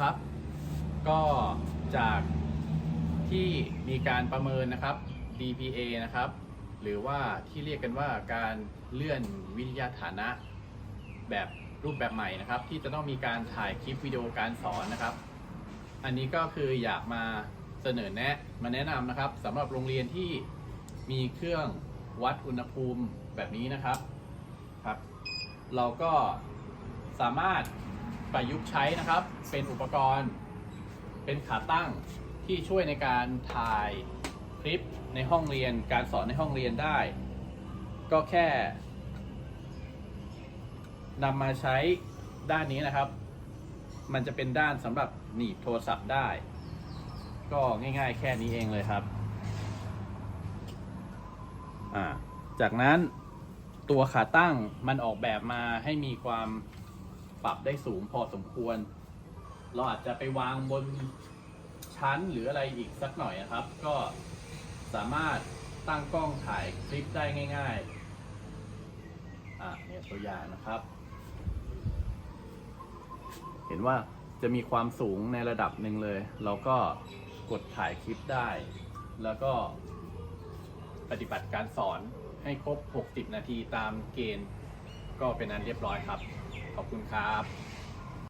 ครับ ก็จากที่มีการประเมินนะครับ DPA นะครับ หรือว่าที่เรียกกันว่าการเลื่อนวิทยาฐานะแบบรูปแบบใหม่นะครับ ที่จะต้องมีการถ่ายคลิปวิดีโอการสอนนะครับ อันนี้ก็คืออยากมาเสนอแนะมาแนะนำนะครับสำหรับโรงเรียนที่มีเครื่องวัดอุณหภูมิแบบนี้นะครับครับ เราก็สามารถ ประยุกต์ใช้นะครับ เป็นอุปกรณ์ เป็นขาตั้งที่ช่วยในการถ่ายคลิปในห้องเรียน การสอนในห้องเรียนได้ ก็แค่นำมาใช้ด้านนี้นะครับ มันจะเป็นด้านสำหรับหนีบโทรศัพท์ได้ ก็ง่ายๆแค่นี้เองเลยครับอ่าจากนั้นตัวขาตั้งมันออกแบบมาให้มีความ ปรับได้สูงพอสมควร เราอาจจะไปวางบนชั้นหรืออะไรอีกสักหน่อยนะครับ ก็สามารถตั้งกล้องถ่ายคลิปได้ง่าย ๆ อะเนี่ยตัวอย่างนะครับ เห็นว่าจะมีความสูงในระดับหนึ่งเลย เราก็กดถ่ายคลิปได้ แล้วก็ปฏิบัติการสอนให้ครบ 60 นาทีตามเกณฑ์ ก็เป็นอันเรียบร้อยครับ ขอบคุณครับ